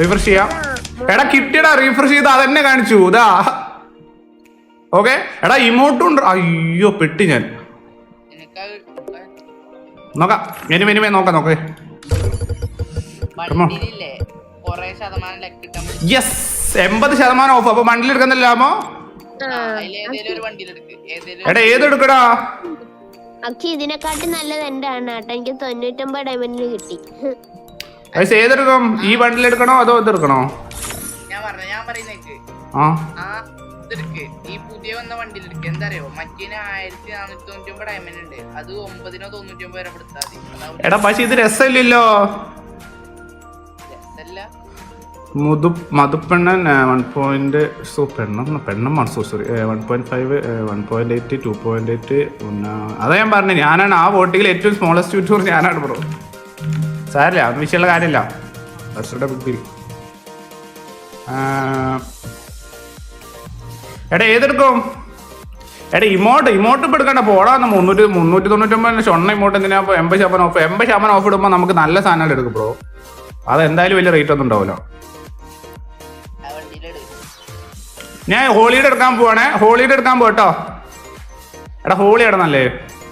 Refresh ചെയ്യാം. എടാ കിട്ടിയടാ refresh ചെയ്ത് അതന്നെ കാണിച്ചു. ഇതാ. ഓക്കെ എടാ ഇമോട്ടും ഉണ്ട്. അയ്യോ പെട്ടി ഞാൻ. നോക്കാം. മെനു എനിമേ നോക്കാം നോക്കേ. യെസ് എൺപത് ശതമാനം ഓഫ് അപ്പൊ മണ്ടിൽ എടുക്കുന്നില്ലാമോ എടാ ഏതെടുക്കടാ അക്ഷി ഇതിനെക്കാട്ടി നല്ലത് എന്റെ ആണ് കേട്ടോ എനിക്ക് തൊണ്ണൂറ്റൊമ്പത് ഡയമണ്ടിന് കിട്ടി. അത് ഏതെടുക്കണം ഈ ബണ്ടിൽ എടുക്കണോ അതോ ഇതെടുക്കണോ? ഞാൻ പറഞ്ഞ ഞാൻ പറയുന്നേക്ക് ആ. ആ ഇതെടുക്ക്. ഈ പുതിയ വന്ന വണ്ടിയിലെടുക്ക്. എന്താ അറിയോ മറ്റേന് ആയിരത്തി നാനൂറ്റി തൊണ്ണൂറ്റി ഒമ്പത് ഡയമണ്ട് ഉണ്ട്. അത് ഒമ്പതിനോ തൊണ്ണൂറ്റി ഒമ്പത് വരെ പെടുത്താൽ മതി. അതാവും എടാ പക്ഷെ ഇത് രസമില്ലല്ലോ. മുതു മധുപ്പെണ്ണൻ വൺ പോയിന്റ് സോ പെണ്ണം പെണ്ണമാണ് so sorry one point five one point eight two point eight അതാ ഞാൻ പറഞ്ഞു. ഞാനാണ് ആ വോട്ടിൽ ഏറ്റവും സ്മോളസ്റ്റ് യൂട്യൂബർ ഞാനാണ് ബ്രോ സാരില്ല അതൊന്നും വിഷയമുള്ള കാര്യമില്ല. ബിഗ് ബിൽ എടാ ഏതെടുക്കും? എടാ ഇമോട്ട് ഇമോട്ട് ഇപ്പം എടുക്കണ്ട. പോടാന്ന് മുന്നൂറ്റി മുന്നൂറ്റി തൊണ്ണൂറ്റൊമ്പതിന് ഷൊണ്ണ ഇമോട്ട് എന്തിനാ? ഇപ്പോൾ എൺപത് ശതമാനം ഓഫ് എൺപത് ശതമാനം ഓഫ് ഇടുമ്പോൾ നമുക്ക് നല്ല സാധനങ്ങൾ എടുക്കും ബ്രോ അതെന്തായാലും വലിയ റേറ്റ് ഒന്നും ഉണ്ടാവില്ല ഞാൻ ഹോളിയുടെ എടുക്കാൻ പോവാണേ. ഹോളിയുടെ എടുക്കാൻ പോട്ടോ എടാ ഹോളി ഇടണല്ലേ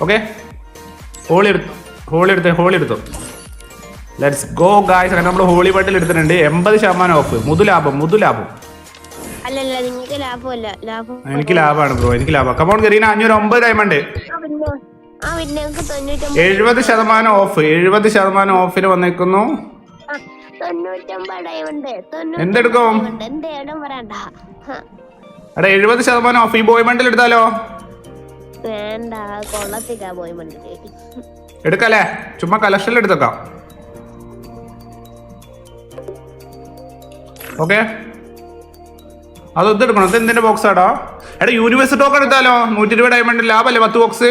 ഓക്കെ. ഹോളി എടുത്തു ഹോളി എടുത്ത് ഹോളി എടുത്തു. ലെറ്റ്സ് ഗോ ഗായ്സ് അങ്ങനെ നമ്മൾ ഹോളി ബട്ടിൽ എടുത്തിട്ടുണ്ട്. എൺപത് ശതമാനം ഓഫ് മുതുലാഭം മുതുലാഭം എനിക്ക് ലാഭമാണ് ബ്രോ എനിക്ക് ലാഭം. കമോൺ കരീന അഞ്ഞൂറ് ഒമ്പത് ഡയമണ്ട് എഴുപത് ശതമാനം ഓഫ് എഴുപത് ശതമാനം ഓഫിൽ വന്നേക്കുന്നു. എന്തെടുക്കും? എടാ എഴുപത് ശതമാനം ഓഫ് ഈ ബോയ് മണ്ടിൽ എടുത്താലോ? എടുക്കല്ലേ? ചുമ്മാ കളക്ഷനിൽ എടുത്തേക്കാം. ഓക്കെ അത് ഇത് എടുക്കണം ഇത് എന്തിന്റെ ബോക്സ് ആടാ? എടാ യൂണിവേഴ്സ് ടോക്കൺ എടുത്താലോ? നൂറ്റി ഇരുപത് ഡയമണ്ട് ലാഭല്ലേ? പത്ത് ബോക്സ്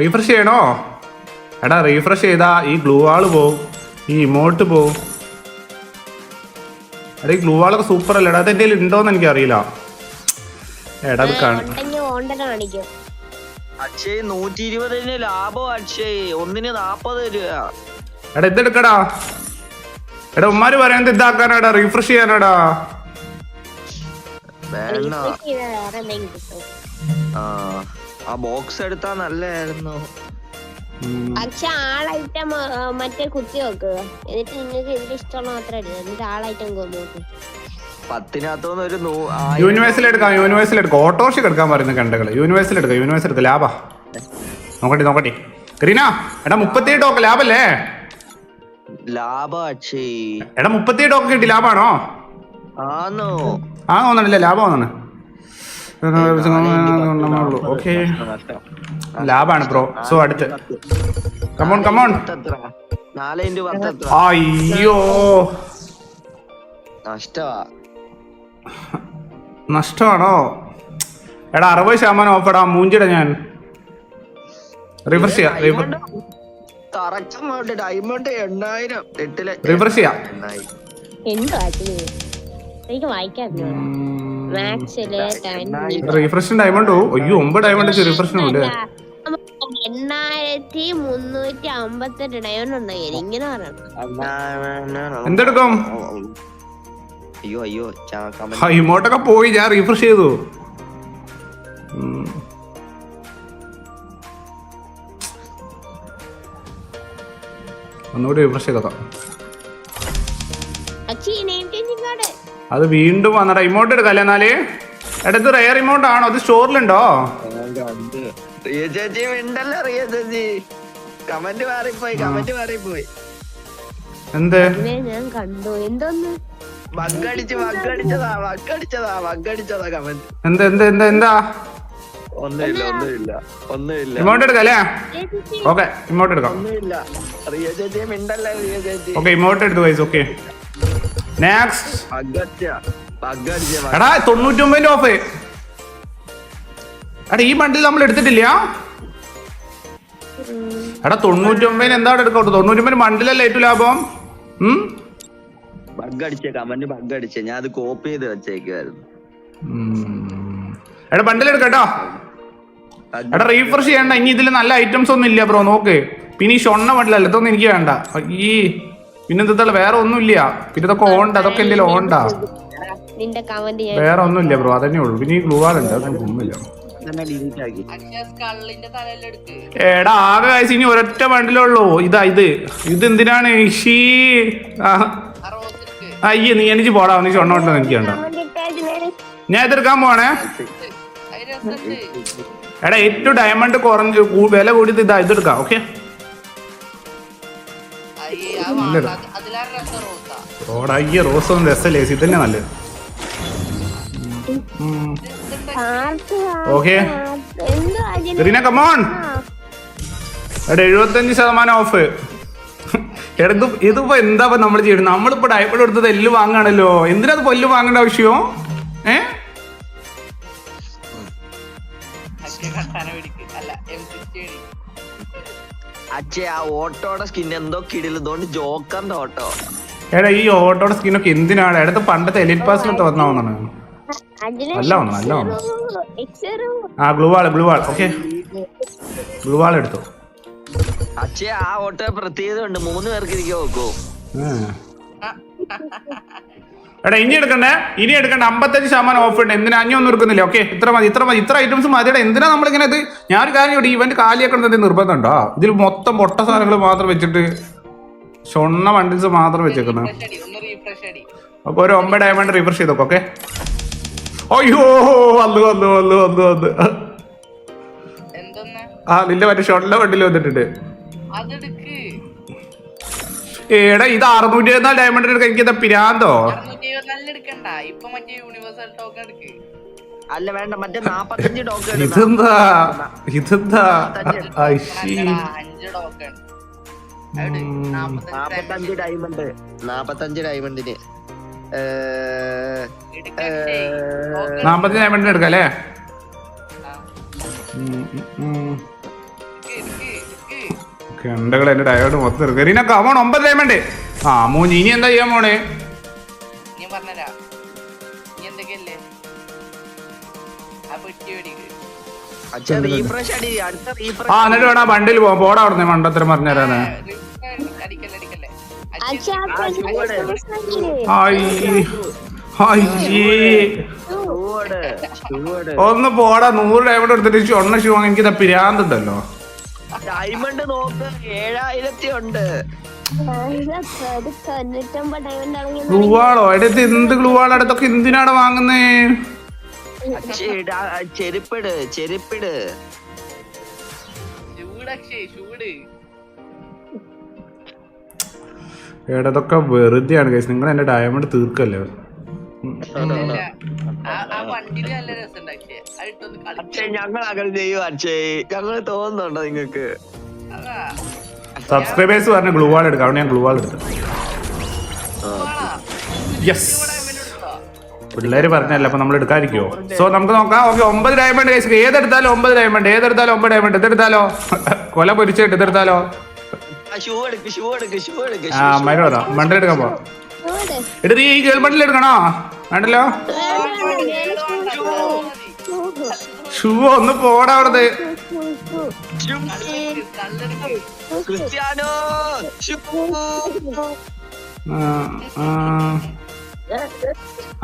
റീഫ്രഷ് ചെയ്യണോ? എടാ റീഫ്രഷ് ചെയ്താ ഈ ഗ്ലൂ വാൾ പോവും ഈ ഇമോട്ട് പോവും. എടാ ഈ ഗ്ലൂ വാളൊക്കെ സൂപ്പർ അല്ലേ? എടാ അത് എന്റെ ഉണ്ടോന്ന് എനിക്ക് അറിയില്ല. എടാ അത് കാണും. ഉണ്ടെങ്കിൽ ഓണ്ടന കാണിക്കും. അക്ഷയ് നൂറ്റി ഇരുപതിന് ലാഭം അക്ഷയ്. ഒന്നിന് നാപ്പത് രൂപ. എടാ ഇതെടുക്കടാ എടാ ഉമ്മാര് പറയുന്നത് ഇതാക്കാനാടാ റീഫ്രഷ് ചെയ്യാനാടാ. ആ ബോക്സ് എടുത്താ നല്ലായിരുന്നു. ഉം. പക്ഷെ ആളൈറ്റം മറ്റേ കുത്തി വെക്കുക എന്നിട്ട് നിങ്ങൾക്ക് ഇതിൽ ഇഷ്ടമുള്ള മാത്രം എടുക്കുക എന്നിട്ട് ആളൈറ്റം കൊണ്ടു നോക്ക്. പത്തിനകത്തുനിന്ന് ഒരു യൂണിവേഴ്സിൽ എടുക്കാം യൂണിവേഴ്സിൽ എടുക്കാം. ഓട്ടോറിക്ഷ എടുക്കാൻ പറയുന്ന കണ്ടകൾ. യൂണിവേഴ്സിൽ എടുക്കാം യൂണിവേഴ്സിൽ എടുക്കാം ലാഭാ. നോക്കട്ടെ നോക്കട്ടെ. കരീന എടാ മുപ്പത്തിയേഴ് ടോക്ക് ലാഭല്ലേ? എടാ മുപ്പത്തിയേഴ് ടോക്ക് കിട്ടി. ലാഭാണോ? ആണോ ആ ലാഭം ഓക്കെ. ലാഭാണ് ബ്രോ. സോ അടുത്ത്. കമോൺ കമോൺ അയ്യോ. നഷ്ടമാ നഷ്ടമാണോ? എടാ അറുപത് ശതമാനം ഓഫ് എടാ മൂഞ്ചിട ഞാൻ. റിവേഴ്സ് ചെയ്യാം. കറക്റ്റ് ഡയമണ്ട് എണ്ണായിരം. എട്ടിൽ റിഫ്രഷ് ചെയ്യാം. എണ്ണായിരം എന്തോ ആക്ച്വലി എനിക്ക് വായിക്കാൻ മാക്സിൽ റീഫ്രഷ് ഡയമണ്ടോ അയ്യോ ഒമ്പത് ഡയമണ്ട് റിഫ്രഷിനും ഉണ്ട് എണ്ണായിരത്തി മുന്നൂറ്റി അമ്പത്തെട്ട് ഡയമണ്ട് ഉണ്ടായി ഇങ്ങനെ പറയണം എന്തെടുക്കും? അയ്യോ അയ്യോ ഇമോട്ടൊക്കെ പോയി. ഞാൻ റീഫ്രഷ് ചെയ്തു. ഒന്നുകൂടി റിഫ്രഷ് ചെയ്തോ. അത് വീണ്ടും വന്നടാ. ഇമോട്ട് എടുക്കല്ലേ എന്നാൽ? എടുത്ത് റെയർ ഇമോട്ട് ആണോ? അത് സ്റ്റോറിലുണ്ടോ? കമന്റ് കമന്റ് എന്ത്? കമന്റ് എന്താ എന്താ എന്താ എന്താ? ഇമോട്ട് ഇമോട്ട് എടുക്കാം ഒന്നുമില്ല. ഇമോട്ട് നെക്സ്റ്റ് എടാ ഓഫ് എടാ ഈ ബണ്ടിൽ നമ്മൾ എടുത്തിട്ടില്ല? എടാ തൊണ്ണൂറ്റൊമ്പതിന് എന്താണ് എടുക്കോട്ട് തൊണ്ണൂറ്റൊമ്പതിന് ബണ്ടിലല്ലേ ഏറ്റവും ലാഭം? ബഗ് അടിച്ച കമന്റ് ബഗ് ഞാൻ അത് കോപ്പി ചെയ്ത് വെച്ചേക്കായിരുന്നു എടാ ബണ്ടിൽ എടാ റീഫ്രഷ് ചെയ്യണ്ട. ഇനി ഇതിൽ നല്ല ഐറ്റംസ് ഒന്നും ഇല്ല ബ്രോ നോക്ക്. പിന്നെ ഈ ഷൊണ്ണ ബണ്ടിലല്ല ഇതൊന്നും എനിക്ക് വേണ്ട. ഈ പിന്നെ എന്താ വേറെ ഒന്നും ഇല്ല പിന്നെ ഇതൊക്കെ ഓണ്ട അതൊക്കെ എന്തെങ്കിലും ഓണ്ടാ വേറെ ഒന്നും ഇല്ല വേറെ ഒന്നുമില്ല ബ്രോ അതന്നെ ഉള്ളു. പിന്നെ ഈ ഗ്ലൂ ആളുണ്ട് അതൊന്നും ഒന്നുമില്ല എടാ ആകെ കാശ് ഇനി ഒരൊറ്റ വണ്ടിലുള്ളൂ ഇതാ ഇത്. ഇത് എന്തിനാണ്? ഷീ. ആ, ആ റോസ് എടുക്ക്. അയ്യേ നീ എനിക്ക് പോടാ. നീ ചൊണ്ണ കൊണ്ടോ എനിക്ക് വേണ്ട. ഞാൻ ഇതെടുക്കാൻ പോവാണേ. അത് രസമുണ്ട് എടാ ഏറ്റവും ഡയമണ്ട് കുറഞ്ഞ് വില കൂടിയത് ഇതാ ഇതെടുക്കാം ഓക്കെ റോസാ. ഓടാ അയ്യ റോസ് ഒന്നും രസല്ലേ ഇതന്നെ നല്ലത്. ഓക്കെ കമോൺ എടാ എഴുപത്തഞ്ച് ശതമാനം ഓഫ് എടുത്ത് ഇത് ഇതിപ്പോ എന്താ നമ്മൾ ചെയ്യുന്നത്? നമ്മളിപ്പോ ഡയപ്പർ എടുത്തത് എല്ല് വാങ്ങാണല്ലോ എന്തിനാ അത് പൊല്ല് വാങ്ങേണ്ട ആവശ്യമോ ഏ? അച്ഛേ ആ ഓട്ടോടെ സ്കിൻ എന്തോ കിടിലതുകൊണ്ട് ജോക്കറിന്റെ ഓട്ടോ. എടാ ഈ ഓട്ടോയുടെ ഒക്കെ എന്തിനാണ്? അടുത്ത പണ്ടത്തെ എലിറ്റ് പാസ്സിൽ വന്നാവുന്നതാണ് അജിന് നല്ല വന്നു നല്ല വന്നു ആ gloo wall gloo wall okay gloo wall എടുത്തു. അച്ഛേ ആ ഓട്ടോ പ്രത്യേകത ഉണ്ട് മൂന്ന് പേർക്ക് ഇരിക്കാൻ നോക്കൂ. എടാ ഇനി എടുക്കണ്ടേ? ഇനി എടുക്കണ്ട? അമ്പത്തഞ്ച് ശതമാനം ഓഫ് ഉണ്ട്. എന്തിനാ? അഞ്ഞൊന്നും എടുക്കുന്നില്ല? ഓക്കെ ഇത്ര മതി ഇത്ര മതി. ഇത്ര ഐറ്റംസ് മതിയുടെ എന്തിനാ നമ്മളിങ്ങനെ ഇത്? ഞാൻ ഒരു കാര്യം ഇവിടെ ഇവന്റ് കാലിയാക്കുന്നത് നിർബന്ധമുണ്ടോ? ഇതിൽ മൊത്തം പൊട്ട സാധനങ്ങൾ മാത്രം വെച്ചിട്ട് ഷൊണ്ണ വണ്ടിൽസ് മാത്രം വെച്ചേക്കുന്നത് അപ്പൊ ഒരു ഒമ്പത് ഡയമണ്ട് റിഫ്രഷ് ചെയ്തോക്കെ ഓക്കെ അയ്യോ വന്നു വന്നു വന്നു വന്നു വന്നു. ആ നിന്റെ മറ്റേ ഷൊണ്ണ വണ്ടിയിൽ വന്നിട്ടുണ്ട്. ഏടാ ഇത് അറുന്നൂറ്റി എഴുപത്തിനാല് ഡയമണ്ട് എടുക്കാൻ എനിക്ക് എന്താ പിരാന്തോ? അറുന്നൂറ്റി എഴുപത്തിനാലിന് എടുക്കണ്ട. ഇപ്പൊ മറ്റേ യൂണിവേഴ്സൽ ടോക്കൺ എടുക്ക്. അല്ല വേണ്ട മറ്റേ നാപ്പത്തഞ്ച് ടോക്കൺ ഇതെന്താ? ഇതെന്താ? അഞ്ച് ടോക്കൺ നാപ്പത്തഞ്ച് ഡയമണ്ട് നാപ്പത്തഞ്ച് ഡയമണ്ടിന് നാപ്പത്തഞ്ച് ഡയമണ്ടിന് എടുക്കാം അല്ലേ. കണ്ടകൾ എന്റെ ഡയോഡ് മൊത്തം എടുക്കുക റീന കമോൺ ഒമ്പത് ഡയമണ്ട് ആ മോൻ ഇനി എന്താ ചെയ്യാൻ മോണേ ആ എന്നിട്ട് വേണം ബണ്ടിൽ പോവാം. പോടാ അവിടെ മണ്ടത്തരം പറഞ്ഞുതരാന് ഒന്ന് പോടാ നൂറ് ഡയമണ്ട് എടുത്തിട്ട് ഷൊണ്ണ ഷൂ വാങ്ങി. എനിക്ക് പിരാന്തുണ്ടല്ലോ. ഡയമണ്ട് നോക്ക് ഏഴായിരത്തി ഉണ്ട് ഗ്ലൂവാളോ എടുത്ത് എന്ത് ഗ്ലൂവാളോ? അടുത്തൊക്കെ എന്തിനാണ് വാങ്ങുന്നേ? ചെരുപ്പിട് ചെരുപ്പിട്. എടതൊക്കെ വെറുതെയാണ് കേസ് നിങ്ങൾ എന്റെ ഡയമണ്ട് തീർക്കല്ലേ ആ നല്ല ഇട്ടൊന്ന് അച്ഛേ കളിച്ചു ഞങ്ങൾ അങ്ങനെ ചെയ്യും അച്ഛേ ഞങ്ങൾ തോന്നുന്നുണ്ടോ നിങ്ങക്ക് സബ്സ്ക്രൈബേഴ്സ് പറഞ്ഞ ഗ്ലൂ വാൾ എടുക്കാം. അവിടെ ഞാൻ ഗ്ലൂ വാൾ എടുത്തു യെസ്? പിള്ളേര് പറഞ്ഞല്ല അപ്പൊ നമ്മൾ എടുക്കാതിരിക്കോ സോ നമുക്ക് നോക്കാം. ഓക്കെ ഒമ്പത് ഡയമണ്ട് കേസ് ഏതെടുത്താലും ഒമ്പത് ഡയമണ്ട് ഏതെടുത്താലും ഒമ്പത് ഡയമണ്ട് ഇതെടുത്താലോ? കൊല പൊരിച്ചിട്ട് ഇതെടുത്താലോ? ഷൂ എടുക്ക് ഷൂ എടുക്ക് ഷൂ എടുക്ക് ആ അമ്മേര് മണ്ടെടുക്കാൻ ബണ്ടിൽ എടുക്കാൻ പോ എടുത്ത് ഈ ഗേൾ ബണ്ടിൽ എടുക്കണോ? വേണ്ടല്ലോ? ഷൂ ഒന്ന് പോടാ കള്ളെടുക്ക്. ക്രിസ്ത്യാനോ.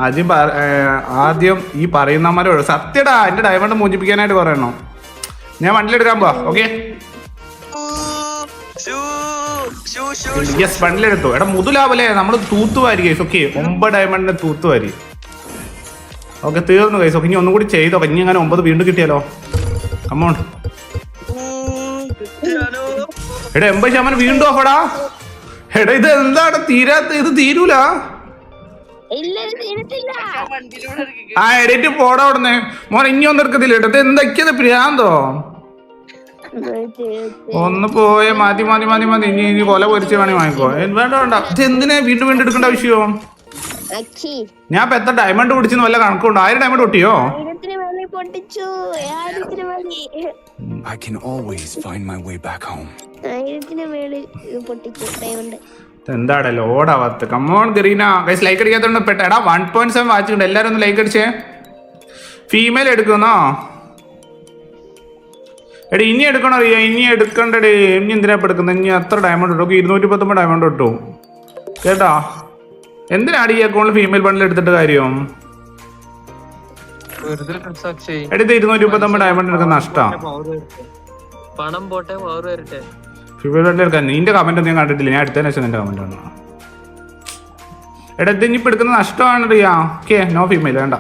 ആദ്യം ആദ്യം ഈ പറയുന്നമാരോ സത്യടാ എന്റെ ഡയമണ്ട് മോചിപ്പിക്കാനായിട്ട് പറയണോ? ഞാൻ വണ്ടി വണ്ടിയിലെടുക്കാൻ പോവാ ഓക്കെ യെസ് വണ്ടിയിലെടുത്തു. എടാ മുതലാവല്ലേ? നമ്മൾ തൂത്തുവാരി ഓക്കെ ഒമ്പത് ഡയമണ്ടിന് തൂത്തുവാരി. ഓക്കെ തീർന്നു കൈസോ ഇനി ഒന്നും കൂടി ചെയ്തോ. ഇനി അങ്ങനെ ഒമ്പത് വീണ്ടും കിട്ടിയാലോ? കമ്മോൺ എടാ എൺപത് ശതമാനം വീണ്ടും ഓഫടാ എടാ. ഇത് എന്താണ് തീരാത്ത ഇത് തീരൂല. ആ എഡിറ്റ് പോടാ അവിടുന്ന്. മോൻ ഇനി ഒന്നും എടുക്കത്തില്ല കേട്ടോ. ഇത് എന്തൊക്കെയത് പ്രാന്തോ ഒന്ന് പോയെ മാതി മാതി മാതി മാതി ഇനി ഇനി കൊല പൊരിച്ച് വേണേ വാങ്ങിക്കോ. വേണ്ട വേണ്ട. ഇത് എന്തിനാ വീണ്ടും വീണ്ടും എടുക്കേണ്ട ആവശ്യമോ ഞാൻ ഇപ്പൊ എത്ര ഡയമണ്ട് പൊടിച്ചെന്ന് വല്ല കണക്കുണ്ട് ആയിരം ഡയമണ്ട് പൊട്ടിയോ? I can always find my way back home. ആയിരത്തിന് മേളിൽ പൊട്ടിച്ചു ഡയമണ്ട് എന്താടാ ലോഡാവാത്ത come on Garena guys like അടിക്കാത്തോണ്ട് പെട്ടാ വൺ പോയിന്റ് സെവൻ വാച്ചിട്ടുണ്ട് എല്ലാരും ഒന്ന് ലൈക്ക് അടിച്ചേ. ഫീമെയിൽ എടുക്കുന്നോ എടി ഇനി എടുക്കണോ അറിയാ? ഇനി എടുക്കണ്ടടി. ഇനി എന്തിനാ എടുക്കുന്നത് ഇനി എത്ര ഡയമണ്ട് ഇട്ടു. ഇരുന്നൂറ്റി പത്തൊമ്പത് ഡയമണ്ട് ഇട്ടു. കേട്ടോ? എന്തിനാണ് ഈ അക്കൗണ്ടിൽ ഫീമെയിൽ ബണ്ടിൽ എടുത്തിട്ട് കാര്യം? എടുത്ത് ഇരുന്നൂറ്റി മുപ്പത്തൊമ്പത് ഡയമണ്ട് എടുക്കുന്ന നഷ്ടം. പണം പോട്ടെ പവർ വരട്ടെ. ഫീമെയിൽ ബണ്ടിൽ എടുക്കാൻ. നിന്റെ കമന്റ് ഒന്നും ഞാൻ കണ്ടിട്ടില്ല. ഞാൻ അടുത്തതിന് ശേഷം നിന്റെ കമന്റ് വന്നു. എടാ ഇത് ഇനിയിപ്പോ എടുക്കുന്ന നഷ്ടമാണ് റിയാ ഓക്കെ നോ ഫീമെയിൽ വേണ്ട.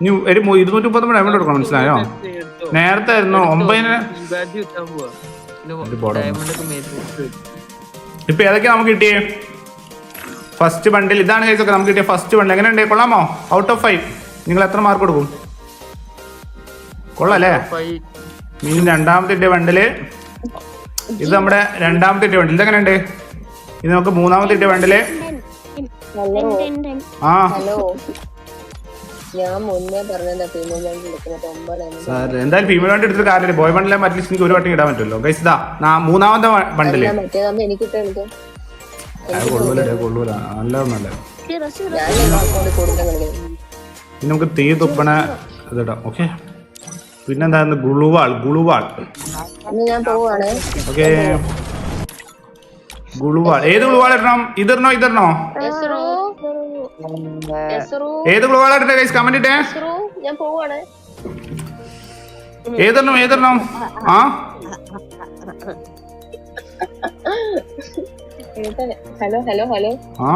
ഇനി ഒരു ഇരുന്നൂറ്റി മുപ്പത്തൊമ്പത് ഡയമണ്ട് എടുക്കണം മനസ്സിലായോ? നേരത്തെ ആയിരുന്നു. ഒമ്പതിന് ഇപ്പൊ ഏതൊക്കെയാ നമുക്ക് കിട്ടിയേ? ഫസ്റ്റ് ബണ്ടിൽ ഇതാണ് കേസൊക്കെ നമുക്ക് കിട്ടിയ ഫസ്റ്റ് ബണ്ടിൽ എങ്ങനെ ഉണ്ട് കൊള്ളാമോ? ഔട്ട് ഓഫ് ഫൈവ് നിങ്ങൾ എത്ര മാർക്ക് കൊടുക്കും കൊള്ളാല്ലേ? മീൻ ഇനി രണ്ടാമത്തെ ഇട്ടിയ ബണ്ടിൽ ഇത് നമ്മുടെ രണ്ടാമത്തെ ഇട്ടിയ ബണ്ടിൽ ഇതെങ്ങനെ ഉണ്ട് ഇത് നമുക്ക് മൂന്നാമത്തെ ഇട്ടിയ ബണ്ടിൽ. ആ. എന്തായാലും ഫീമെയിൽ വണ്ടി എടുത്തിട്ട് കാര്യമില്ല. ബോയ് ബണ്ടിലെ മറ്റേ എനിക്ക് ഒരു വട്ടം ഇടാൻ പറ്റുമല്ലോ ഗൈസ് ഇതാ മൂന്നാമത്തെ ബണ്ടിൽ കൊള്ളൂല നല്ലതൊന്നല്ല ഇനി നമുക്ക് തീ തുപ്പണ ഇതിടാം ഓക്കെ? പിന്നെന്തായിരുന്നു ഗുളുവാൾ ഗുളുവാൾ. ഓക്കെ. ഗുളുവാൾ. ഏത് ഗുളുവാൾ ഇടണം? എസ്റു എസ്റു ഏത് ഗുളുവാൾ ഇടട്ടെ ഗൈസ് കമന്റ് ഇട്ടേ. ഏതെണ്ണം ഏതെണ്ണം? ആ? ഹലോ ഹലോ ഹലോ ആ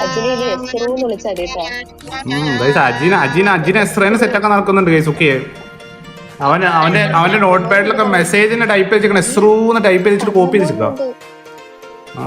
അജിനെ ഇത് എസ്റു എന്ന് വിളിച്ചാ കേട്ടോ ഗൈസ് അജീന അജീന അജീന എസ്രേനെ സെറ്റ് ഒക്കെ നടക്കുന്നുണ്ട് കേസ് ഓക്കെ അവൻ അവന്റെ അവന്റെ നോട്ട് പാഡിലൊക്കെ മെസ്സേജിന് ടൈപ്പ് ചെയ്തിരിക്കണം എസ്രൂ എന്ന് ടൈപ്പ് ചെയ്തിട്ട് കോപ്പി ചെയ്തിരിക്കുക ആ